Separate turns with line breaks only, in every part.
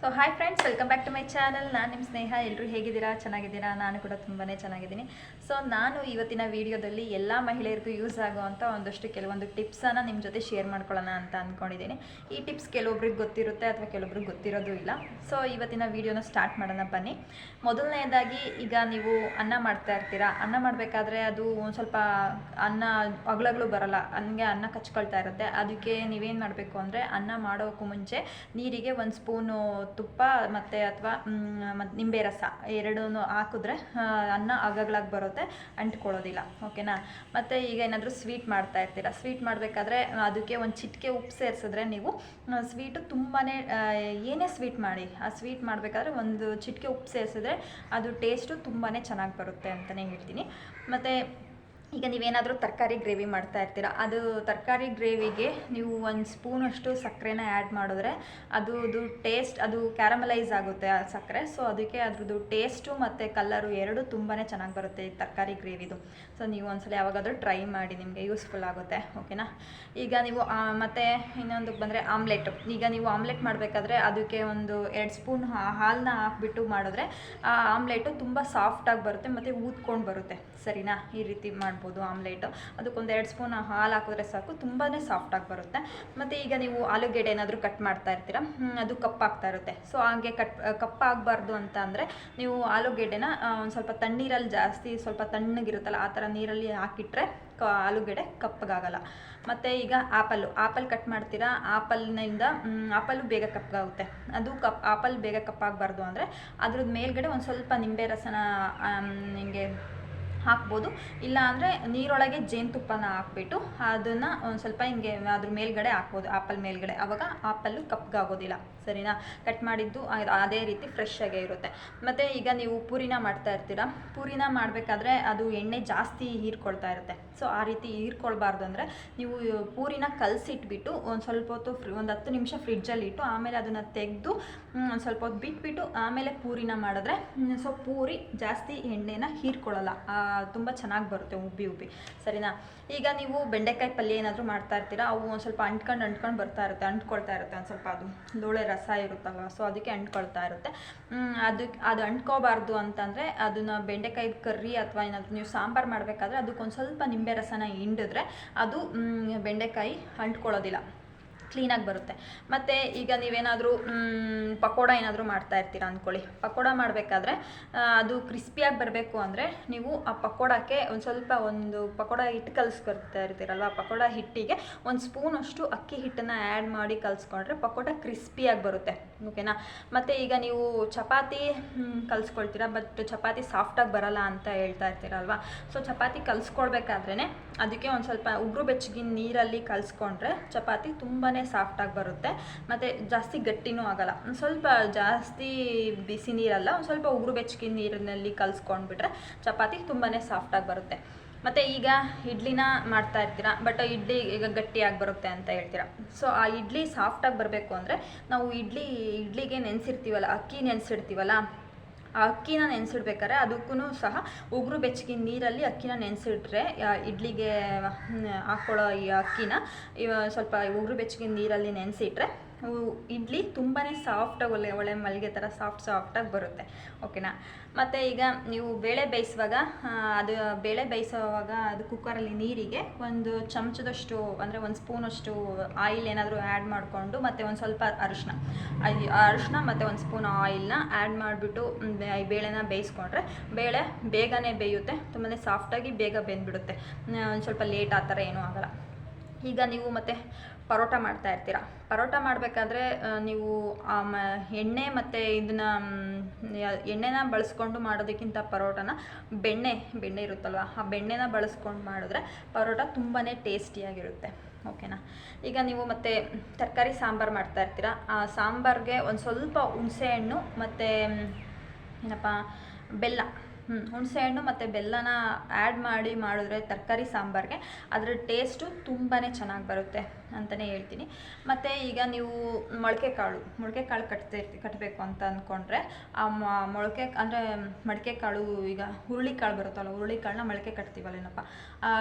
So hi friends welcome back to my channel ನಾನು ನಿಮ್ಮ ಸ್ನೇಹ ಎಲ್ಲರೂ ಹೇಗಿದ್ದೀರಾ? ಚೆನ್ನಾಗಿದ್ದೀರಾ? ನಾನು ಕೂಡ ತುಂಬಾ ಚೆನ್ನಾಗಿದ್ದೀನಿ. ಸೊ ನಾನು ಇವತ್ತಿನ ವಿಡಿಯೋದಲ್ಲಿ ಎಲ್ಲ ಮಹಿಳೆಯರಿಗೂ ಯೂಸ್ ಆಗುವಂಥ ಒಂದಷ್ಟು ಕೆಲವೊಂದು ಟಿಪ್ಸನ್ನು ನಿಮ್ಮ ಜೊತೆ ಶೇರ್ ಮಾಡ್ಕೊಳ್ಳೋಣ ಅಂತ ಅಂದ್ಕೊಂಡಿದ್ದೀನಿ ಈ ಟಿಪ್ಸ್ ಕೆಲವೊಬ್ರಿಗೆ ಗೊತ್ತಿರುತ್ತೆ ಅಥವಾ ಕೆಲವೊಬ್ರಿಗೆ ಗೊತ್ತಿರೋದು ಇಲ್ಲ. ಸೊ ಇವತ್ತಿನ ವಿಡಿಯೋನ ಸ್ಟಾರ್ಟ್ ಮಾಡೋಣ, ಬನ್ನಿ. ಮೊದಲನೆಯದಾಗಿ, ಈಗ ನೀವು ಅನ್ನ ಮಾಡ್ತಾ ಇರ್ತೀರಾ? ಅನ್ನ ಮಾಡಬೇಕಾದ್ರೆ ಅದು ಒಂದು ಸ್ವಲ್ಪ ಅನ್ನ ಅಗ್ಲಗ್ಲು ಬರಲ್ಲ. ಹಂಗೆ ಅನ್ನ ಕಚ್ಕೊಳ್ತಾ ಇರುತ್ತೆ. ಅದಕ್ಕೆ ನೀವೇನು ಮಾಡಬೇಕು ಅಂದರೆ, ಅನ್ನ ಮಾಡೋಕ್ಕೂ ಮುಂಚೆ ನೀರಿಗೆ ಒಂದು ಸ್ಪೂನು ತುಪ್ಪ ಮತ್ತು ಅಥವಾ ನಿಂಬೆ ರಸ ಎರಡೂ ಹಾಕಿದ್ರೆ ಅನ್ನ ಅಗಗ್ಲಾಗಿ ಬರುತ್ತೆ, ಅಂಟ್ಕೊಳ್ಳೋದಿಲ್ಲ, ಓಕೆನಾ? ಮತ್ತು ಈಗ ಏನಾದರೂ ಸ್ವೀಟ್ ಮಾಡ್ತಾ ಇರ್ತೀರಾ? ಸ್ವೀಟ್ ಮಾಡಬೇಕಾದ್ರೆ ಅದಕ್ಕೆ ಒಂದು ಚಿಟಿಕೆ ಉಪ್ಪು ಸೇರಿಸಿದ್ರೆ ನೀವು ಸ್ವೀಟು ತುಂಬಾ ಏನೇ ಸ್ವೀಟ್ ಮಾಡಿ, ಆ ಸ್ವೀಟ್ ಮಾಡಬೇಕಾದ್ರೆ ಒಂದು ಚಿಟಿಕೆ ಉಪ್ಪು ಸೇರಿಸಿದ್ರೆ ಅದು ಟೇಸ್ಟು ತುಂಬಾ ಚೆನ್ನಾಗಿ ಬರುತ್ತೆ ಅಂತಲೇ ಹೇಳ್ತೀನಿ. ಮತ್ತು ಈಗ ನೀವೇನಾದರೂ ತರಕಾರಿ ಗ್ರೇವಿ ಮಾಡ್ತಾ ಇರ್ತೀರಾ, ಅದು ತರಕಾರಿ ಗ್ರೇವಿಗೆ ನೀವು ಒಂದು ಸ್ಪೂನಷ್ಟು ಸಕ್ಕರೆನ ಆ್ಯಡ್ ಮಾಡಿದ್ರೆ ಅದು ಟೇಸ್ಟ್ ಅದು ಕ್ಯಾರಮಲೈಸ್ ಆಗುತ್ತೆ ಆ ಸಕ್ಕರೆ. ಸೊ ಅದಕ್ಕೆ ಅದ್ರದ್ದು ಟೇಸ್ಟು ಮತ್ತು ಕಲ್ಲರು ಎರಡು ತುಂಬಾ ಚೆನ್ನಾಗಿ ಬರುತ್ತೆ ಈ ತರಕಾರಿ ಗ್ರೇವಿದು. ಸೊ ನೀವು ಒಂದ್ಸಲ ಯಾವಾಗಾದರೂ ಟ್ರೈ ಮಾಡಿ, ನಿಮಗೆ ಯೂಸ್ಫುಲ್ ಆಗುತ್ತೆ ಓಕೆನಾ ಈಗ ನೀವು ಮತ್ತು ಇನ್ನೊಂದಕ್ಕೆ ಬಂದರೆ ಆಮ್ಲೆಟ್ ಈಗ ನೀವು ಆಮ್ಲೆಟ್ ಮಾಡಬೇಕಾದ್ರೆ ಅದಕ್ಕೆ ಒಂದು ಎರಡು ಸ್ಪೂನ್ ಹಾಲನ್ನ ಹಾಕ್ಬಿಟ್ಟು ಮಾಡಿದ್ರೆ ಆ ಆಮ್ಲೆಟು ತುಂಬ ಸಾಫ್ಟಾಗಿ ಬರುತ್ತೆ, ಮತ್ತು ಊದ್ಕೊಂಡು ಬರುತ್ತೆ. ಸರಿನಾ? ಈ ರೀತಿ ಮಾಡ್ಬೋದು ಆಮ್ಲೆಟು. ಅದಕ್ಕೊಂದು ಎರಡು ಸ್ಪೂನ್ ಹಾಲು ಹಾಕಿದ್ರೆ ಸಾಕು ತುಂಬಾ ಸಾಫ್ಟಾಗಿ ಬರುತ್ತೆ. ಮತ್ತು ಈಗ ನೀವು ಆಲೂಗೆಡ್ಡೆ ಏನಾದರೂ ಕಟ್ ಮಾಡ್ತಾ ಇರ್ತೀರ? ಅದು ಕಪ್ಪಾಗ್ತಾ ಇರುತ್ತೆ. ಸೊ ಹಾಗೆ ಕಟ್ ಕಪ್ಪಾಗಬಾರ್ದು ಅಂತ ಅಂದರೆ ನೀವು ಆಲೂಗೆಡ್ಡೆನ ಒಂದು ಸ್ವಲ್ಪ ತಣ್ಣೀರಲ್ಲಿ ಜಾಸ್ತಿ, ಸ್ವಲ್ಪ ತಣ್ಣಗಿರುತ್ತಲ್ಲ ಆ ಥರ ನೀರಲ್ಲಿ ಹಾಕಿಟ್ರೆ ಕ, ಆಲೂಗೆಡ್ಡೆ ಕಪ್ಪಗಾಗಲ್ಲ ಮತ್ತು ಈಗ ಆಪಲ್ಲು. ಆಪಲ್ ಕಟ್ ಮಾಡ್ತೀರಾ? ಆಪಲ್ನಿಂದ ಆಪಲ್ಲು ಬೇಗ ಕಪ್ಪಗಾಗುತ್ತೆ ಅದು ಕಪ್, ಆಪಲ್ ಬೇಗ ಕಪ್ಪಾಗಬಾರ್ದು ಅಂದರೆ ಅದ್ರದ್ದು ಮೇಲ್ಗಡೆ ಒಂದು ಸ್ವಲ್ಪ ನಿಂಬೆ ರಸನ ಹಿಂಗೆ ಹಾಕ್ಬೋದು. ಇಲ್ಲ ಅಂದರೆ ನೀರೊಳಗೆ ಜೇನುತುಪ್ಪನ ಹಾಕ್ಬಿಟ್ಟು ಅದನ್ನು ಒಂದು ಸ್ವಲ್ಪ ಹಿಂಗೆ ಅದ್ರ ಮೇಲ್ಗಡೆ ಹಾಕ್ಬೋದು, ಆಪಲ್ ಮೇಲ್ಗಡೆ. ಆವಾಗ ಆಪಲ್ಲು ಕಪ್ಗಾಗೋದಿಲ್ಲ. ಸರಿನಾ? ಕಟ್ ಮಾಡಿದ್ದು ಅದ್- ಅದೇ ರೀತಿ ಫ್ರೆಶ್ ಆಗೇ ಇರುತ್ತೆ. ಮತ್ತು ಈಗ ನೀವು ಪೂರಿನ ಮಾಡ್ತಾ ಇರ್ತೀರಾ? ಪೂರಿನ ಮಾಡಬೇಕಾದ್ರೆ ಅದು ಎಣ್ಣೆ ಜಾಸ್ತಿ ಹೀರ್ಕೊಳ್ತಾ ಇರುತ್ತೆ. ಸೊ ಆ ರೀತಿ ಹೀರ್ಕೊಳ್ಬಾರ್ದು ಅಂದರೆ ನೀವು ಪೂರಿನ ಕಲಸಿಟ್ಬಿಟ್ಟು ಒಂದು ಸ್ವಲ್ಪ ಹೊತ್ತು ಫ್ರಿ, ಒಂದು ಹತ್ತು ನಿಮಿಷ ಫ್ರಿಡ್ಜಲ್ಲಿ ಇಟ್ಟು ಆಮೇಲೆ ಅದನ್ನು ತೆಗೆದು ಒಂದು ಸ್ವಲ್ಪ ಹೊತ್ತು ಬಿಟ್ಬಿಟ್ಟು ಆಮೇಲೆ ಪೂರಿನ ಮಾಡಿದ್ರೆ ಸೊ ಪೂರಿ ಜಾಸ್ತಿ ಎಣ್ಣೆನ ಹೀರ್ಕೊಳ್ಳಲ್ಲ. ತುಂಬ ಚೆನ್ನಾಗಿ ಬರುತ್ತೆ ಉಬ್ಬಿ ಉಬ್ಬಿ. ಸರಿನಾ? ಈಗ ನೀವು ಬೆಂಡೆಕಾಯಿ ಪಲ್ಯ ಏನಾದರೂ ಮಾಡ್ತಾ ಇರ್ತೀರಾ, ಅವು ಒಂದು ಸ್ವಲ್ಪ ಅಂಟ್ಕೊಂಡು ಅಂಟ್ಕೊಂಡು ಬರ್ತಾ ಇರುತ್ತೆ, ಅಂಟ್ಕೊಳ್ತಾ ಇರುತ್ತೆ ಒಂದು ಸ್ವಲ್ಪ ಅದು. ಲೋಳೆ ರಸ ಇರುತ್ತಲ್ವ ಸೊ ಅದಕ್ಕೆ ಅಂಟ್ಕೊಳ್ತಾ ಇರುತ್ತೆ. ಅದಕ್ಕೆ ಅದು ಅಂಟ್ಕೋಬಾರ್ದು ಅಂತಂದರೆ ಅದನ್ನು ಬೆಂಡೆಕಾಯಿ ಕರ್ರಿ ಅಥವಾ ಏನಾದರೂ ನೀವು ಸಾಂಬಾರು ಮಾಡಬೇಕಾದ್ರೆ ಅದಕ್ಕೊಂದು ಸ್ವಲ್ಪ ನಿಂಬೆ ರಸನ ಹಿಂಡಿದ್ರೆ ಅದು ಬೆಂಡೆಕಾಯಿ ಅಂಟ್ಕೊಳ್ಳೋದಿಲ್ಲ. ಕ್ಲೀನಾಗಿ ಬರುತ್ತೆ. ಮತ್ತು ಈಗ ನೀವೇನಾದರೂ ಪಕೋಡ ಏನಾದರೂ ಮಾಡ್ತಾ ಇರ್ತೀರಾ ಅಂದ್ಕೊಳ್ಳಿ. ಪಕೋಡ ಮಾಡಬೇಕಾದ್ರೆ ಅದು ಕ್ರಿಸ್ಪಿಯಾಗಿ ಬರಬೇಕು ಅಂದರೆ ನೀವು ಆ ಪಕೋಡಕ್ಕೆ ಒಂದು ಸ್ವಲ್ಪ ಒಂದು ಪಕೋಡ ಹಿಟ್ಟು ಕಲಿಸ್ಕೊಳ್ತಾ ಇರ್ತೀರಲ್ವ? ಪಕೋಡ ಹಿಟ್ಟಿಗೆ ಒಂದು ಸ್ಪೂನಷ್ಟು ಅಕ್ಕಿ ಹಿಟ್ಟನ್ನು ಆ್ಯಡ್ ಮಾಡಿ ಕಲಿಸ್ಕೊಂಡ್ರೆ ಪಕೋಡ ಕ್ರಿಸ್ಪಿಯಾಗಿ ಬರುತ್ತೆ. ಓಕೆನಾ ಮತ್ತು ಈಗ ನೀವು ಚಪಾತಿ ಕಲಿಸ್ಕೊಳ್ತೀರ? ಬಟ್ ಚಪಾತಿ ಸಾಫ್ಟಾಗಿ ಬರಲ್ಲ ಅಂತ ಹೇಳ್ತಾ ಇರ್ತೀರಲ್ವ? ಸೊ ಚಪಾತಿ ಕಲಿಸ್ಕೊಳ್ಬೇಕಾದ್ರೇ ಅದಕ್ಕೆ ಒಂದು ಸ್ವಲ್ಪ ಉಗುರು ಬೆಚ್ಚಗಿನ ನೀರಲ್ಲಿ ಕಲಿಸ್ಕೊಂಡ್ರೆ ಚಪಾತಿ ತುಂಬಾ ಸಾಫ್ಟಾಗಿ ಬರುತ್ತೆ. ಮತ್ತು ಜಾಸ್ತಿ ಗಟ್ಟಿನೂ ಆಗಲ್ಲ. ಒಂದು ಸ್ವಲ್ಪ ಜಾಸ್ತಿ ಬಿಸಿ ನೀರಲ್ಲ, ಒಂದು ಸ್ವಲ್ಪ ಉಗುರು ಬೆಚ್ಚಗಿನ ನೀರಿನಲ್ಲಿ ಕಲಿಸ್ಕೊಂಡ್ಬಿಟ್ರೆ ಚಪಾತಿ ತುಂಬಾ ಸಾಫ್ಟಾಗಿ ಬರುತ್ತೆ. ಮತ್ತು ಈಗ ಇಡ್ಲಿನ ಮಾಡ್ತಾ ಇರ್ತೀರಾ? ಬಟ್ ಇಡ್ಲಿ ಈಗ ಗಟ್ಟಿಯಾಗಿ ಬರುತ್ತೆ ಅಂತ ಹೇಳ್ತೀರಾ? ಸೊ ಆ ಇಡ್ಲಿ ಸಾಫ್ಟಾಗಿ ಬರಬೇಕು ಅಂದರೆ ನಾವು ಇಡ್ಲಿ, ಇಡ್ಲಿಗೆ ನೆನೆಸಿರ್ತೀವಲ್ಲ ಅಕ್ಕಿ ನೆನೆಸಿಡ್ತೀವಲ್ಲ, ಆ ಅಕ್ಕಿನ ನೆನೆಸಿಡ್ಬೇಕಾದ್ರೆ ಅದಕ್ಕೂ ಸಹ ಉಗುರು ಬೆಚ್ಚಗಿನ ನೀರಲ್ಲಿ ಅಕ್ಕಿನ ನೆನೆಸಿಟ್ರೆ ಇಡ್ಲಿಗೆ ಹಾಕ್ಕೊಳ್ಳೋ ಈ ಅಕ್ಕಿನ ಇವ ಸ್ವಲ್ಪ ಉಗುರು ಬೆಚ್ಚಗಿನ ನೀರಲ್ಲಿ ನೆನೆಸಿಟ್ರೆ ಇಡ್ಲಿ ತುಂಬಾ ಸಾಫ್ಟಾಗಿ ಒಳ್ಳೆ ಒಳ್ಳೆ ಮಲ್ಲಿಗೆ ಥರ ಸಾಫ್ಟ್ ಸಾಫ್ಟಾಗಿ ಬರುತ್ತೆ. ಓಕೆನಾ ಮತ್ತು ಈಗ ನೀವು ಬೇಳೆ ಬೇಯಿಸುವಾಗ ಅದು ಬೇಳೆ ಬೇಯಿಸುವಾಗ ಅದು ಕುಕ್ಕರಲ್ಲಿ ನೀರಿಗೆ ಒಂದು ಚಮಚದಷ್ಟು ಅಂದರೆ ಒಂದು ಸ್ಪೂನಷ್ಟು ಆಯಿಲ್ ಏನಾದರೂ ಆ್ಯಡ್ ಮಾಡಿಕೊಂಡು ಮತ್ತು ಒಂದು ಸ್ವಲ್ಪ ಅರಿಶಿನ ಅರಿಶಿನ ಮತ್ತು ಒಂದು ಸ್ಪೂನ್ ಆಯಿಲ್ನ ಆ್ಯಡ್ ಮಾಡಿಬಿಟ್ಟು ಬೇಳೆನ ಬೇಯಿಸ್ಕೊಂಡ್ರೆ ಬೇಳೆ ಬೇಗನೆ ಬೇಯುತ್ತೆ. ತುಂಬಾ ಸಾಫ್ಟಾಗಿ ಬೇಗ ಬೆಂದ್ಬಿಡುತ್ತೆ. ಒಂದು ಸ್ವಲ್ಪ ಲೇಟ್ ಆ ಥರ ಏನೂ ಆಗಲ್ಲ. ಈಗ ನೀವು ಮತ್ತೆ ಪರೋಟ ಮಾಡ್ತಾ ಇರ್ತೀರಾ? ಪರೋಟ ಮಾಡಬೇಕಾದ್ರೆ ನೀವು ಎಣ್ಣೆ ಮತ್ತು ಇದನ್ನ ಎಣ್ಣೆನ ಬಳಸ್ಕೊಂಡು ಮಾಡೋದಕ್ಕಿಂತ ಪರೋಟನ ಬೆಣ್ಣೆ ಬೆಣ್ಣೆ ಇರುತ್ತಲ್ವ, ಆ ಬೆಣ್ಣೆನ ಬಳಸ್ಕೊಂಡು ಮಾಡಿದ್ರೆ ಪರೋಟ ತುಂಬಾ ಟೇಸ್ಟಿಯಾಗಿರುತ್ತೆ. ಓಕೆನಾ? ಈಗ ನೀವು ಮತ್ತೆ ತರಕಾರಿ ಸಾಂಬಾರು ಮಾಡ್ತಾ ಇರ್ತೀರ? ಆ ಸಾಂಬಾರ್ಗೆ ಒಂದು ಸ್ವಲ್ಪ ಹುಣಸೆಹಣ್ಣು ಮತ್ತು ಏನಪ್ಪ, ಬೆಲ್ಲ. ಹ್ಞೂ ಹುಣಸೆಹಣ್ಣು ಮತ್ತು ಬೆಲ್ಲನ ಆ್ಯಡ್ ಮಾಡಿ ಮಾಡಿದ್ರೆ ತರಕಾರಿ ಸಾಂಬಾರಿಗೆ, ಅದರ ಟೇಸ್ಟು ತುಂಬಾ ಚೆನ್ನಾಗಿ ಬರುತ್ತೆ ಅಂತಲೇ ಹೇಳ್ತೀನಿ. ಮತ್ತು ಈಗ ನೀವು ಮೊಳಕೆ ಕಾಳು ಮೊಳಕೆ ಕಾಳು ಕಟ್ತಾ ಕಟ್ಟಬೇಕು ಅಂತ ಅಂದ್ಕೊಂಡ್ರೆ ಆ ಮೊಳಕೆ, ಅಂದರೆ ಮಡಿಕೆ ಕಾಳು ಈಗ ಹುರುಳಿ ಕಾಳು ಬರುತ್ತಲ್ಲ ಹುರುಳಿ ಕಾಳನ್ನ ಮೊಳಕೆ ಕಟ್ತೀವಲ್ಲೇನಪ್ಪ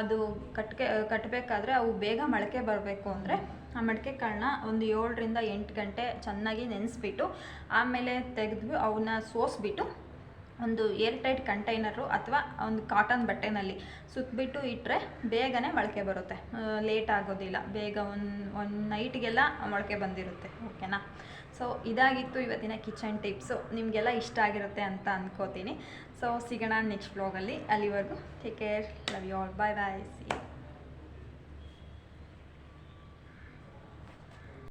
ಅದು ಕಟ್ಕೆ ಕಟ್ಟಬೇಕಾದ್ರೆ ಅವು ಬೇಗ ಮೊಳಕೆ ಬರಬೇಕು ಅಂದರೆ ಆ ಮಡಿಕೆ ಕಾಳನ್ನ ಒಂದು ಏಳರಿಂದ ಎಂಟು ಗಂಟೆ ಚೆನ್ನಾಗಿ ನೆನೆಸ್ಬಿಟ್ಟು, ಆಮೇಲೆ ತೆಗೆದು ಅವನ್ನ ಸೋಸ್ಬಿಟ್ಟು ಒಂದು ಏರ್ ಟೈಟ್ ಕಂಟೈನರು ಅಥವಾ ಒಂದು ಕಾಟನ್ ಬಟ್ಟೆನಲ್ಲಿ ಸುತ್ತಬಿಟ್ಟು ಇಟ್ಟರೆ ಬೇಗನೆ ಮೊಳಕೆ ಬರುತ್ತೆ. ಲೇಟ್ ಆಗೋದಿಲ್ಲ. ಬೇಗ ಒಂದು ಒಂದು ನೈಟ್ಗೆಲ್ಲ ಮೊಳಕೆ ಬಂದಿರುತ್ತೆ. ಓಕೆನಾ? ಸೊ ಇದಾಗಿತ್ತು ಇವತ್ತಿನ ಕಿಚನ್ ಟಿಪ್ಸು. ನಿಮಗೆಲ್ಲ ಇಷ್ಟ ಆಗಿರುತ್ತೆ ಅಂತ ಅಂದ್ಕೋತೀನಿ ಸೊ ಸಿಗೋಣ ನೆಕ್ಸ್ಟ್ ಬ್ಲಾಗಲ್ಲಿ ಅಲ್ಲಿವರೆಗೂ take care love you all bye bye see